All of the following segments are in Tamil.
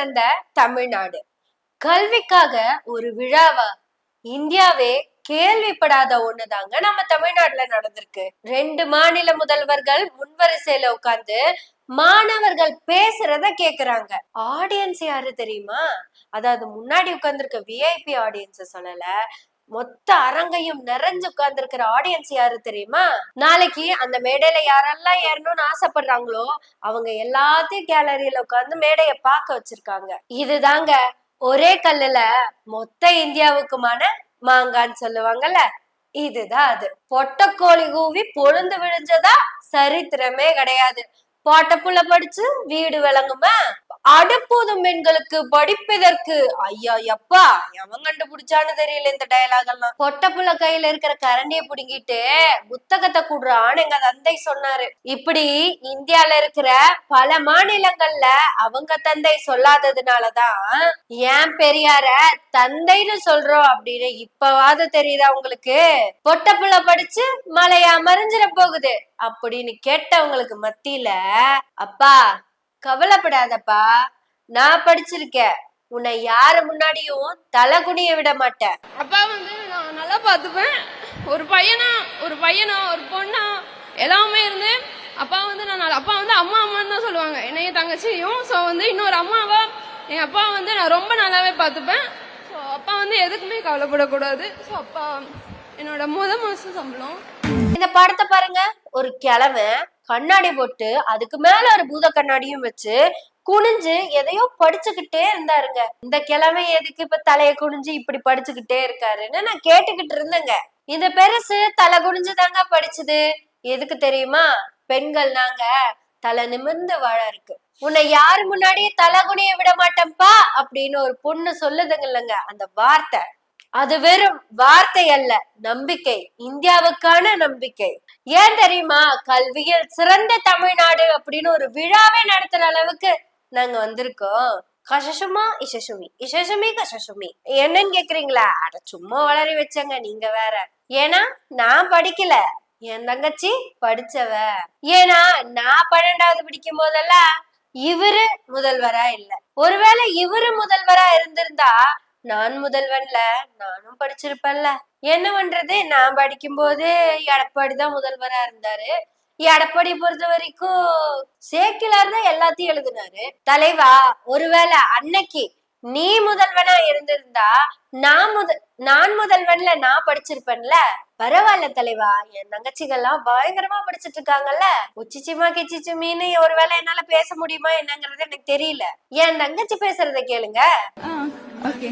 சிறந்த தமிழ்நாடு. கல்விக்காக ஒரு விழாவா? இந்தியாவே கேள்விப்படாத ஒண்ணுதாங்க நம்ம தமிழ்நாட்டுல நடந்திருக்கு. ரெண்டு மாநில முதல்வர்கள் முன்வரிசையில உட்கார்ந்து மாணவர்கள் பேசுறத கேக்குறாங்க. ஆடியன்ஸ் யாரு தெரியுமா? அதாவது முன்னாடி உட்கார்ந்துருக்க விஐபி ஆடியன்ஸ் சொல்லல. மொத்த அரங்கையும் நிறைஞ்சு உட்கார்ந்துருக்கிற ஆடியன்ஸ் யாரு தெரியுமா? நாளைக்கு அந்த மேடையில யாரெல்லாம் ஏறணும்னு ஆசைப்படுறாங்களோ அவங்க எல்லாத்தையும் கேலரியில உட்கார்ந்து மேடைய பார்க்க வச்சிருக்காங்க. இதுதாங்க ஒரே கல்லுல மொத்த இந்தியாவுக்குமான மாங்கான்னு சொல்லுவாங்கல்ல? இதுதான் அது. பொட்டக்கோழி கூவி பொழுந்து விழிஞ்சதா சரித்திரமே கிடையாது. பாட்டப்புள்ள படிச்சு வீடு விளங்குமா? அடுப்போதும் பெண்களுக்கு படிப்பதற்கு? ஐயா எப்பா எவன் கண்டுபிடிச்சான்னு தெரியல இந்த டயலாக் எல்லாம். பொட்டப்புள்ள கையில இருக்கிற கரண்டிய புடுங்கிட்டு புத்தகத்தை கூடுறான்னு எங்க தந்தை சொன்னாரு. இப்படி இந்தியால இருக்கிற பல மாநிலங்கள்ல அவங்க தந்தை சொல்லாததுனாலதான் ஏன் பெரியார தந்தைன்னு சொல்றோம் அப்படின்னு இப்பவாது தெரியுதா உங்களுக்கு? பொட்டப்புள்ள படிச்சு மலையா மறைஞ்சிட போகுது. அப்படின்னு கேட்டவங்களுக்கு மத்தியில அப்பா கவலைப்படாதப்பா. நான் படிச்சிருக்கேன். உன்னை யாரு முன்னாடியும் தலை குனிய விட மாட்டேன். அப்பா வந்து நான் நல்லா பார்த்துப்பேன். ஒரு பையனா ஒரு பையனா ஒரு பொண்ணா எல்லாமே இருந்து அப்பா வந்து நான் அப்பா வந்து அம்மா அம்மான்னு தான் சொல்லுவாங்க. என்னைய தங்கச்சியும் ஸோ வந்து இன்னொரு அம்மாவா என் அப்பா வந்து நான் ரொம்ப நல்லாவே பார்த்துப்பேன். ஸோ அப்பா வந்து எதுக்குமே கவலைப்படக்கூடாது. ஸோ அப்பா என்னோட முத மாசம் சம்பளம். இந்த படத்தை பாருங்க. ஒரு கிழவன் கண்ணாடி போட்டு அதுக்கு மேல ஒரு பூத கண்ணாடியும் வச்சு குனிஞ்சு எதையோ படிச்சுக்கிட்டே இருந்தாருங்க. இந்த கிழமை எதுக்கு இப்ப தலைய குனிஞ்சு இப்படி படிச்சுக்கிட்டே இருக்காருன்னு நான் கேட்டுக்கிட்டு இருந்தேங்க. இந்த பெருசு தலை குனிஞ்சு தாங்க எதுக்கு தெரியுமா? பெண்கள் நாங்க தலை நிமிர்ந்து வாழ இருக்கு. உன்னை யாரு முன்னாடியும் தலை குனிய விட மாட்டேன்ப்பா அப்படின்னு ஒரு பொண்ணு சொல்லுதுங்க இல்லைங்க அந்த வார்த்தை. அது வெறும் வார்த்தை அல்ல நம்பிக்கை இந்தியாவுக்கான நம்பிக்கை. ஏன் தெரியுமா? கல்வியில் சிறந்த தமிழ்நாடு அப்படின்னு ஒரு விழாவே நடத்துற அளவுக்கு நாங்க வந்திருக்கோம். கசசுமா இசசுமி. இசசுமி கஷசுமி என்னன்னு கேக்குறீங்களா? அட சும்மா வளரி வச்சங்க நீங்க வேற. ஏன்னா நான் படிக்கல. என் தங்கச்சி படிச்சவ. ஏன்னா நான் பன்னெண்டாவது படிக்கும் போதெல்லாம் இவரு முதல்வரா இல்ல. ஒருவேளை இவரு முதல்வரா இருந்திருந்தா நான் முதல்வன்ல நானும் படிச்சிருப்பேன்ல. என்ன பண்றது? நான் படிக்கும் போது எடப்பாடி தான் முதல்வரா இருந்தாரு. எடப்பாடி பொறுத்த வரைக்கும் சேக்கிலார் தான் எல்லாத்தையும் எழுதினாரு. தலைவா ஒருவேளை அன்னைக்கு நீ முதல்வனா இருந்திருந்தா நான் முத நான் முதல்வன்ல நான் படிச்சிருப்பேன்ல. பரவாயில்ல தலைவா என் தங்கச்சிகள்லாம் பயங்கரமா படிச்சிட்டு இருக்காங்கல்ல உச்சிச்சுமா கிச்சிச்சுமின்னு ஒருவேளை என்னால பேச முடியுமா என்னங்கறது எனக்கு தெரியல என் தங்கச்சி பேசுறத கேளுங்க Okay.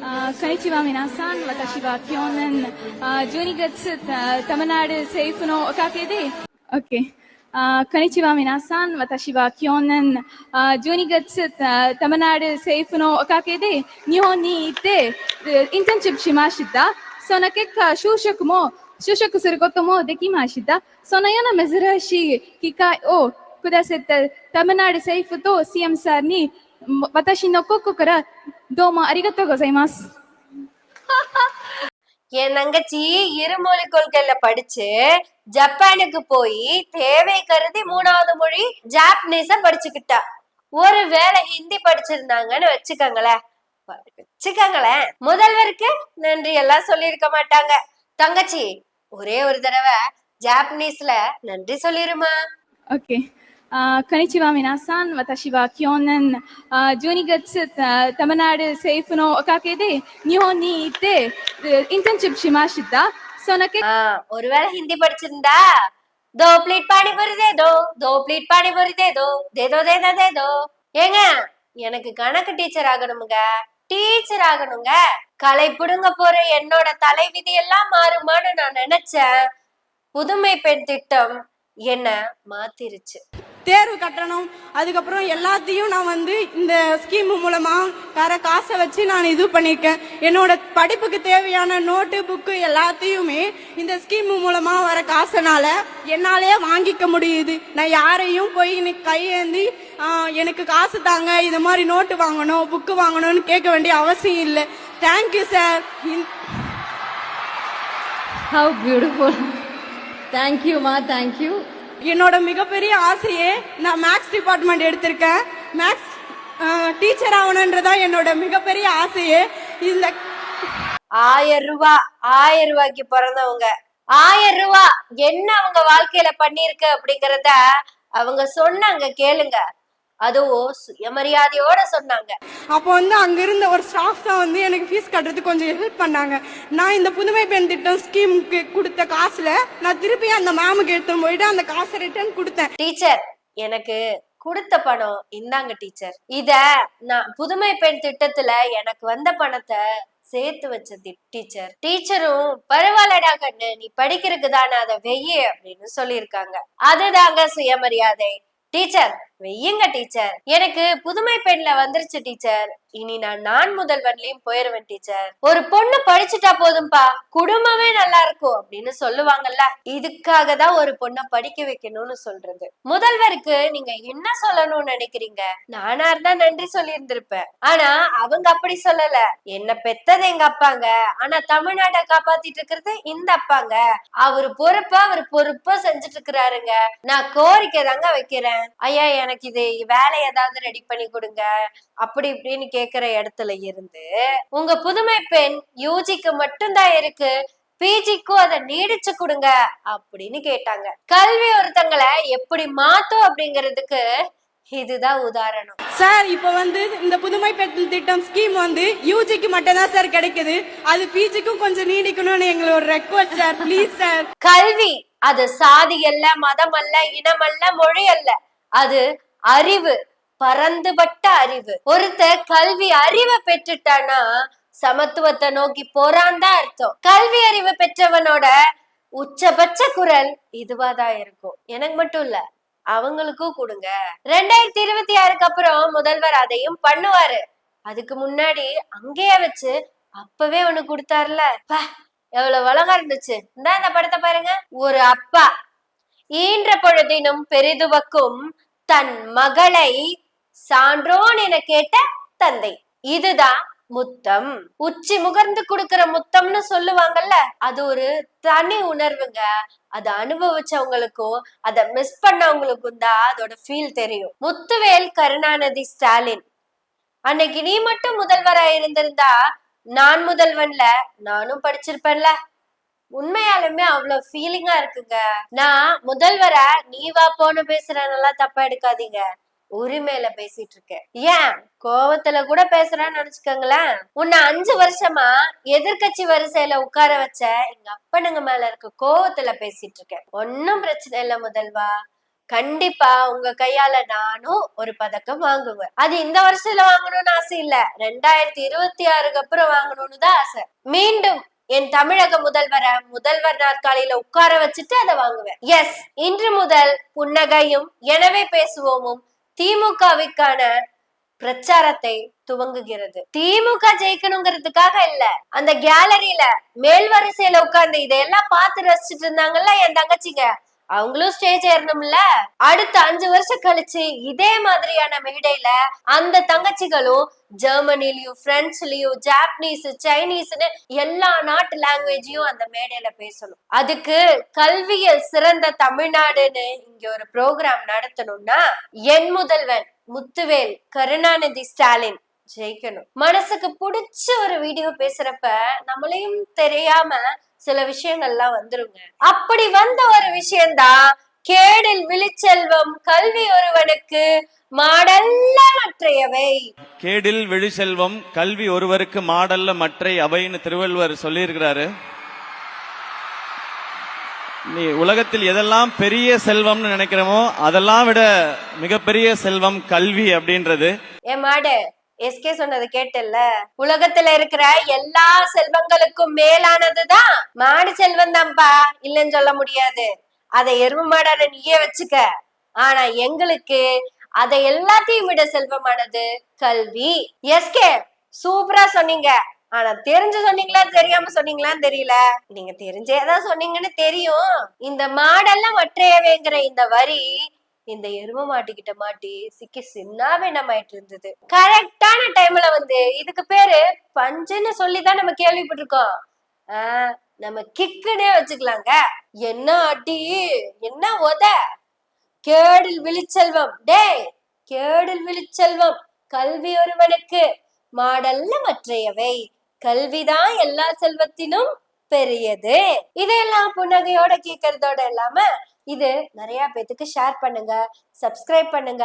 Uh, konnichiwa minasan, watashi wa Pyonen, uh, 12月、uh, たまなる政府のおかげで。Okay. Uh, konnichiwa minasan, watashi wa Pyonen, uh, 12月、uh, たまなる政府のおかげで、日本に行って、インターンシップしました。その結果、就職も、就職することもできました。そのような珍しい機会をくださったタマナル政府と CM さんに、も私の心からどうもありがとうございます。 என் தங்கச்சி இருமொழி கொள்கையில படிச்சு ஜப்பானுக்கு போய் தேவை கருதி மூணாவது மொழி ஜாப்பனீஸ படிச்சுக்கிட்டா ஒருவேளை ஹிந்தி படிச்சிருந்தாங்கன்னு வச்சுக்கோங்களேன் வச்சுக்கோங்களேன். முதல்வருக்கு நன்றி. எல்லாம் சொல்லியிருக்க மாட்டாங்க. தங்கச்சி ஒரே ஒரு தடவை ஜாப்பனீஸ்ல நன்றி சொல்லிருமா? ஓகே. கனிச்சிவா மினாசான் வதஷிவா கியோனன் ஜூனிகட்ஸ் தமிழ்நாடு சேஃப்னோ காக்கேதே நியோன் நீ இத்தே இன்டர்ன்ஷிப் ஷிமாஷித்தா சொனக்கு ஒருவேளை ஹிந்தி படிச்சிருந்தா தோ பிளீட் பாடி தேதோ தோ பிளீட் பாடி தேதோ தேதோ தேதோ தேதோ ஏங்க எனக்கு கணக்கு டீச்சர் ஆகணுமுங்க. டீச்சர் ஆகணுங்க. கலை புடுங்க போற என்னோட தலைவிதி எல்லாம் மாறுமான்னு நான் நினைச்சேன். புதுமை பெண் திட்டம் என்ன மாத்திருச்சு. தேர்வு கட்டணம். அதுக்கப்புறம் எல்லாத்தையும் நான் வந்து இந்த ஸ்கீம் மூலமா வர காசை வச்சு நான் இது பண்ணியிருக்கேன். என்னோட படிப்புக்கு தேவையான நோட்டு புக்கு எல்லாத்தையுமே இந்த ஸ்கீம் மூலமா வர காசுனால என்னாலே வாங்கிக்க முடியுது. நான் யாரையும் போய் இன்னைக்கு கையேந்தி எனக்கு காசு தாங்க இது மாதிரி நோட்டு வாங்கணும் புக்கு வாங்கணும்னு கேட்க வேண்டிய அவசியம் இல்லை. Thank you sir how beautiful தேங்க்யூமா தேங்க்யூ என்னோட மிகப்பெரிய ஆசையே நான் மேக்ஸ் டிபார்ட்மெண்ட் எடுத்திருக்கேன். மேக்ஸ் டீச்சர் ஆகணுன்றதான் என்னோட மிகப்பெரிய ஆசையே. இந்த ஆயிரம் ரூபா ஆயிரம் ரூபாய்க்கு பிறந்தவங்க. ஆயிரம் ரூபா என்ன அவங்க வாழ்க்கையில பண்ணிருக்கு அப்படிங்கறத அவங்க சொன்னாங்க கேளுங்க. அதுவும் சுயமரியாதையோட சொன்னாங்க. அப்போ வந்து அங்க இருந்த ஒரு ஸ்டாஃப் தான் வந்து எனக்கு ஃபீஸ் கட்டுறதுக்கு கொஞ்சம் ஹெல்ப் பண்ணாங்க. நான் இந்த புதுமை பெண் திட்டம் ஸ்கீமுக்கு கொடுத்த காசுல நான் திருப்பி அந்த மேமுக்கு எடுத்துன்னு போயிட்டு அந்த காசை ரிட்டர்ன் கொடுத்தேன். டீச்சர் எனக்கு கொடுத்த பணம் இந்தாங்க டீச்சர் இத நான் புதுமை பெண் திட்டத்துல எனக்கு வந்த பணத்தை சேர்த்து வச்ச டீச்சர் டீச்சரும் பரவாயில்லடா கண்ணு நீ படிக்கிறதுக்கு தானே அதை வெய்யு அப்படின்னு சொல்லியிருக்காங்க. அதுதாங்க சுயமரியாதை. டீச்சர் வெய்யுங்க டீச்சர். எனக்கு புதுமை பெண்ல வந்துருச்சு டீச்சர். இனி நான் நான் முதல்வன்லயும் போயிருவேன் டீச்சர் ஒரு பொண்ணு படிச்சுட்டா போதும்பா. குடும்பமே நல்லா இருக்கும் அப்படின்னு சொல்லுவாங்கல்ல. இதுக்காக தான் ஒரு பொண்ணை படிக்க வைக்கணும்னு சொல்றது. முதல்வருக்கு நீங்க என்ன சொல்லணும்னு நினைக்கிறீங்க? நானா இருந்தா நன்றி சொல்லி இருந்திருப்பேன் ஆனா அவங்க அப்படி சொல்லல. என்ன பெத்தது எங்க அப்பாங்க. ஆனா தமிழ்நாட்டை காப்பாத்திட்டு இருக்கிறது இந்த அப்பாங்க. அவரு பொறுப்பா அவர் பொறுப்பா செஞ்சுட்டு இருக்கிறாருங்க நான் கோரிக்கை தாங்க வைக்கிறேன். ஐயா எனக்கு இது வேலை ஏதாவது ரெடி பண்ணி கொடுங்க. அப்படி இப்படின்னு கேக்குற இடத்துல இருந்து உங்க புதுமை பெண் யூஜிக்கு மட்டும்தான் இருக்கு. பிஜிக்கும் அதை நீடிச்சு கொடுங்க அப்படின்னு கேட்டாங்க. கல்வி ஒருத்தங்களை எப்படி மாத்தும் அப்படிங்கிறதுக்கு இதுதான் உதாரணம். சார் இப்போ வந்து இந்த புதுமை பெண் திட்டம் ஸ்கீம் வந்து யூஜிக்கு மட்டும் தான் சார் கிடைக்குது. அது பிஜிக்கும் கொஞ்சம் நீடிக்கணும்னு எங்களோட ரெக்வஸ்ட் சார். Please sir. கல்வி அது சாதி அல்ல மதம் அல்ல இனம் அல்ல மொழி அல்ல. அது அறிவு பரந்துபட்ட அறிவு. ஒருத்தர் கல்வி அறிவை பெற்றுட்டானா சமத்துவத்தை நோக்கி போறான் தான் அர்த்தம். கல்வி அறிவு பெற்றவனோட உச்சபட்ச குரல் இதுவாதான் இருக்கும். எனக்கு மட்டும் இல்ல அவங்களுக்கும் கொடுங்க. ரெண்டாயிரத்தி இருபத்தி ஆறுக்கு அப்புறம் முதல்வர் அதையும் பண்ணுவாரு. அதுக்கு முன்னாடி அங்கேயே வச்சு அப்பவே ஒண்ணு கொடுத்தாருல. எவ்வளவு அழகா இருந்துச்சு. இந்த இந்த படத்தை பாருங்க. ஒரு அப்பா ஈன்ற பொழுதினும் பெரிதுவக்கும் தன் மகளை சான்றோன் என கேட்ட தந்தை. இதுதான் முத்தம். உச்சி முகர்ந்து கொடுக்கிற முத்தம்னு சொல்லுவாங்கல்ல அது ஒரு தனி உணர்வுங்க. அதை அனுபவிச்சவங்களுக்கும் அதை மிஸ் பண்ணவங்களுக்கும் தான் அதோட ஃபீல் தெரியும். முத்துவேல் கருணாநிதி ஸ்டாலின். அன்னைக்கு நீ மட்டும் முதல்வரா இருந்திருந்தா நான் முதல்வன்ல நானும் படிச்சிருப்பேன்ல. உண்மையாலுமே அவ்வளவு ஃபீலிங்கா இருக்குங்க. நான் முதல்வரை நீ வா போன்னு பேசுறேன்னெல்லாம் தப்பா எடுக்காதீங்க. உரிமையில பேசிட்டு இருக்கேன் ஏன்? கோவத்துல கூட பேசுறேன்னு நினைச்சுக்கோங்களேன். உன்னை அஞ்சு வருஷமா எதிர்க்கட்சி வரிசையில உட்கார வச்ச எங்க அப்பனுங்க மேல இருக்க கோவத்துல பேசிட்டு இருக்கேன் ஒன்னும் பிரச்சனை இல்ல முதல்வா. கண்டிப்பா உங்க கையால நானும் ஒரு பதக்கம் வாங்குவேன். அது இந்த வருஷத்துல வாங்கணும்னு ஆசை இல்ல. ரெண்டாயிரத்தி இருபத்தி ஆறுக்கு அப்புறம் வாங்கணும்னு தான் ஆசை. மீண்டும் என் தமிழக முதல்வரை முதல்வர் நாற்காலியில உட்கார வச்சுட்டு அதை வாங்குவேன். எஸ் இன்று முதல் புன்னகையும் எனவே பேசுவோமும் திமுகவிற்கான பிரச்சாரத்தை துவங்குகிறது. திமுக ஜெயிக்கணுங்கிறதுக்காக இல்ல அந்த கேலரியில மேல் வரிசையில உட்கார்ந்து இதையெல்லாம் பார்த்து ரசிச்சிட்டு இருந்தாங்கல்ல என் தங்கச்சிங்க. அவங்களும் ஸ்டேஜ் ஏறணும்ல அடுத்த அஞ்சு வருஷம் கழிச்சு இதே மாதிரியான மேடையில அந்த தங்கச்சிகளும் ஜெர்மனிலயும் பிரெஞ்சுலயும் ஜாப்பனீஸ் சைனீஸ்னு எல்லா நாட்டு லாங்குவேஜையும் அந்த மேடையில பேசணும். அதுக்கு கல்வியில் சிறந்த தமிழ்நாடுன்னு இங்க ஒரு ப்ரோக்ராம் நடத்தணும்னா என் முதல்வன் முத்துவேல் கருணாநிதி ஸ்டாலின் ஜெயிக்கணும். மனசுக்கு பிடிச்ச ஒரு வீடியோ பேசுறப்ப நம்மளையும் தெரியாம சில விஷயங்கள்லாம் வந்துருங்க. அப்படி வந்த ஒரு விஷயம்தான் கேடில் விழிச்செல்வம் கல்வி ஒருவனுக்கு மாடல்ல மற்றையவை. கேடில் விழிசெல்வம் கல்வி ஒருவருக்கு மாடல்ல மற்றை அவைன்னு திருவள்ளுவர் சொல்லியிருக்கிறாரு. நீ உலகத்தில் எதெல்லாம் பெரிய செல்வம்னு நினைக்கிறோமோ அதெல்லாம் விட மிகப்பெரிய செல்வம் கல்வி அப்படின்றது. என் மாடு எஸ்கே சொன்னது கேட்டல்ல உலகத்துல இருக்கிற எல்லா செல்வங்களுக்கும் மேலானதுதான் மாடு செல்வம் தான்ப்பா இல்லைன்னு சொல்ல முடியாது. அதை எருமை மாடான நீயே வச்சுக்க. ஆனா எங்களுக்கு அதை எல்லாத்தையும் விட செல்வமானது கல்வி. எஸ்கே சூப்பரா சொன்னீங்க. ஆனா தெரிஞ்சு சொன்னீங்களா தெரியாம சொன்னீங்களான்னு தெரியல. நீங்க தெரிஞ்சேதான் சொன்னீங்கன்னு தெரியும். இந்த மாடெல்லாம் வற்றையவேங்கிற இந்த வரி இந்த எரும மாட்டிக்கிட்ட மாட்டி சிக்கி சின்னாவே என்னமாயிட்டு இருந்தது. கரெக்டான டைம்ல வந்து இதுக்கு பேரு பஞ்சுன்னு சொல்லிதான் நம்ம கேள்விப்பட்டிருக்கோம். ஆஹ் நம்ம கிக்குனே வச்சுக்கலாங்க. என்ன அடி என்ன உத? கேடில் விழிச்செல்வம். டேய் கேடில் விழிச்செல்வம். கல்வி ஒருவனுக்கு மாடல்ல மற்றையவை. கல்விதான் எல்லா செல்வத்தினும் பெரியது. இதையெல்லாம் புன்னகையோட கேட்கறதோட இல்லாம இது நிறைய பேத்துக்கு ஷேர் பண்ணுங்க சப்ஸ்கிரைப் பண்ணுங்க.